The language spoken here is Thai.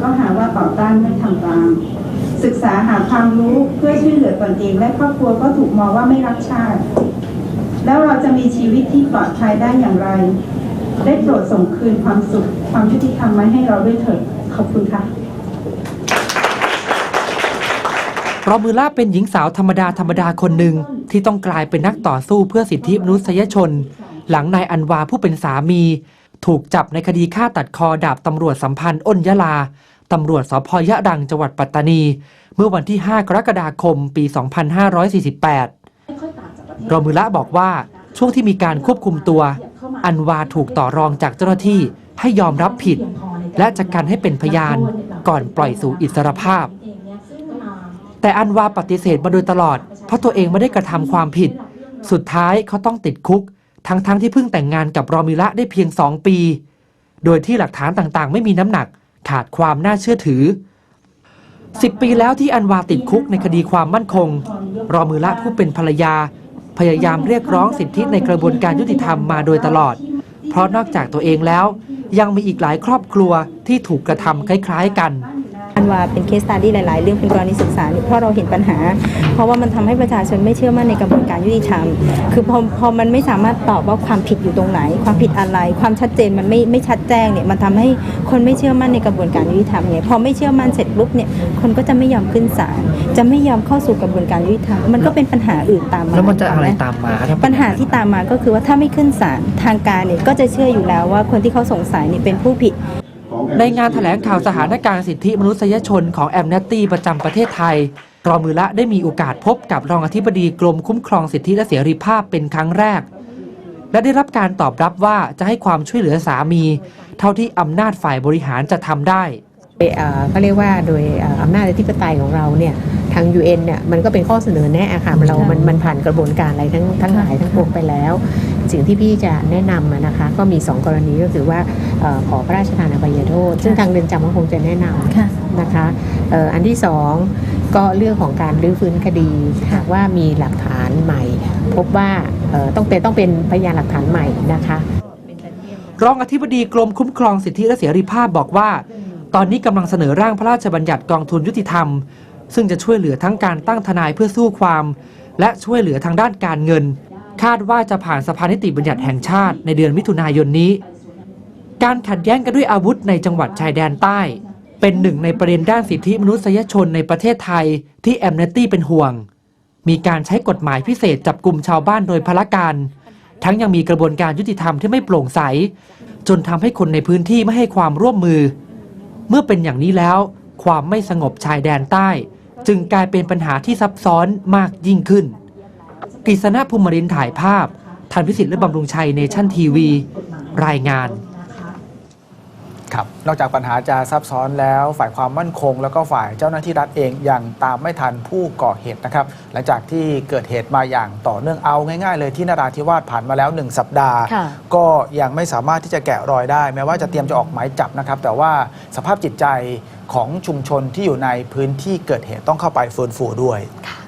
ก็หาว่าต่อต้านไม่ทำตาม ศึกษาหาความรู้เพื่อช่วยเหลือตนเองและครอบครัวก็ถูกมองว่าไม่รักชาติ แล้วเราจะมีชีวิตที่ปลอดภัยได้อย่างไร ได้โปรดส่งคืนความสุข ความยุติธรรมมาให้เราด้วยเถิดขอบคุณค่ะรอมือล่าเป็นหญิงสาวธรรมดาธรรมดาคนหนึ่งที่ต้องกลายเป็นนักต่อสู้เพื่อสิทธิมนุษยชน หลังนายอันวาผู้เป็นสามี ถูกจับในคดีฆ่าตัดคอดาบตำรวจสัมพันธ์อ้นยะลาตำรวจสพยะรังจังหวัดปัตตานี เมื่อวันที่ 5 กรกฎาคม ปี 2548 รอมือละบอกว่าช่วงที่มีการควบคุมตัว อันวาถูกต่อรองจากเจ้าหน้าที่ให้ยอมรับผิด และจะกันให้เป็นพยานก่อนปล่อยสู่อิสรภาพ แต่อันวาปฏิเสธมาโดยตลอด เพราะตัวเองไม่ได้กระทำความผิด สุดท้ายเขาต้องติดคุก ทั้งๆทที่เพิ่งแต่งงานกับรอมิละได้เพียงสองปี โดยที่หลักฐานต่างๆ ไม่มีน้ำหนักขาดความน่าเชื่อถือ 10 ปีแล้วที่อันวาติดคุกในคดีความมั่นคง รอมือละผู้เป็นภรรยา พยายามเรียกร้องสิทธิในกระบวนการยุติธรรมมาโดยตลอด เพราะนอกจากตัวเองแล้ว ยังมีอีกหลายครอบครัวที่ถูกกระทำคล้าย ๆ กัน ว่าเป็นเคสตัดดี้หลาย ๆ เรื่องเป็นกรณีศึกษาเนี่ยเพราะเราเห็นปัญหา เพราะว่ามันทำให้ประชาชนไม่เชื่อมั่นในกระบวนการยุติธรรม คือพอพอมันไม่สามารถตอบว่าความผิดอยู่ตรงไหน ความผิดอะไร ความชัดเจนมันไม่ไม่ชัดแจ้งเนี่ยมันทำให้คนไม่เชื่อมั่นในกระบวนการยุติธรรมไงพอไม่เชื่อมั่นเสร็จปุ๊บเนี่ยคนก็จะไม่ยอมขึ้นศาลจะไม่ยอมเข้าสู่กระบวนการยุติธรรมมันก็เป็นปัญหาอื่นตามมาแล้วมันจะอะไรตามมาครับปัญหาที่ตามมาก็คือว่าถ้าไม่ขึ้นศาลทางการเนี่ยก็จะเชื่ออยู่แล้วว่าคนที่เขาสงสัยเนี่ยเป็นผู้ผิด ในงานแถลงข่าวสถานการณ์สิทธิมนุษยชนของแอมเนตตี้ประจำประเทศไทย รอมือละได้มีโอกาสพบกับรองอธิบดีกรมคุ้มครองสิทธิและเสรีภาพเป็นครั้งแรก และได้รับการตอบรับว่าจะให้ความช่วยเหลือสามี เท่าที่อำนาจฝ่ายบริหารจะทำได้ ก็เรียกว่าโดยเอ่ออำนาจอธิปไตยของเราเนี่ยทาง UN เนี่ยมันก็เป็นข้อเสนอแนะอะค่ะเรามันมันผ่านกระบวนการอะไรทั้งทั้งหลายทั้งปวงไปแล้ว สิ่งที่พี่จะแนะนำอะนะคะ ก็มี 2 กรณีก็คือว่าเอ่อขอพระราชทานอภัยโทษ ซึ่งทางเรือนจำก็คงจะแนะนำนะคะเอ่ออันที่ 2 ก็เรื่องของการรื้อฟื้นคดีหากว่ามีหลักฐานใหม่ พบว่าเอ่อต้องเป็นต้องเป็นพยานหลักฐานใหม่นะคะรองอธิบดีกรมคุ้มครองสิทธิและเสรีภาพบอกว่า ตอนนี้กำลังเสนอร่างพระราชบัญญัติกองทุนยุติธรรม ซึ่งจะช่วยเหลือทั้งการตั้งทนายเพื่อสู้ความ และช่วยเหลือทางด้านการเงิน คาดว่าจะผ่านสภานิติบัญญัติแห่งชาติในเดือนมิถุนายนนี้ การขัดแย้งกันด้วยอาวุธในจังหวัดชายแดนใต้ เป็นหนึ่งในประเด็นด้านสิทธิมนุษยชนในประเทศไทยที่แอมเนตี้เป็นห่วง มีการใช้กฎหมายพิเศษจับกลุ่มชาวบ้านโดยพละการ ทั้งยังมีกระบวนการยุติธรรมที่ไม่โปร่งใส จนทำให้คนในพื้นที่ไม่ให้ความร่วมมือ เมื่อเป็นอย่างนี้แล้ว ความไม่สงบชายแดนใต้ จึงกลายเป็นปัญหาที่ซับซ้อนมากยิ่งขึ้นกฤษณภูมิรินถ่ายภาพทันพิสิทธิ์และบำรุงชัยเนชั่นทีวี รายงาน ครับนอกจากปัญหาจะซับซ้อนแล้ว ฝ่ายความมั่นคง แล้วก็ฝ่ายเจ้าหน้าที่รัฐเองยังตามไม่ทันผู้ก่อเหตุนะครับ หลังจากที่เกิดเหตุมาอย่างต่อเนื่องเอาง่าย ๆ เลยที่นราธิวาสผ่านมาแล้ว 1 สัปดาห์ ค่ะก็ยังไม่สามารถที่จะแกะรอยได้ แม้ว่าจะเตรียมจะออกหมายจับนะครับ แต่ว่าสภาพจิตใจของชุมชนที่อยู่ในพื้นที่เกิดเหตุต้องเข้าไปฟื้นฟูด้วย ค่ะ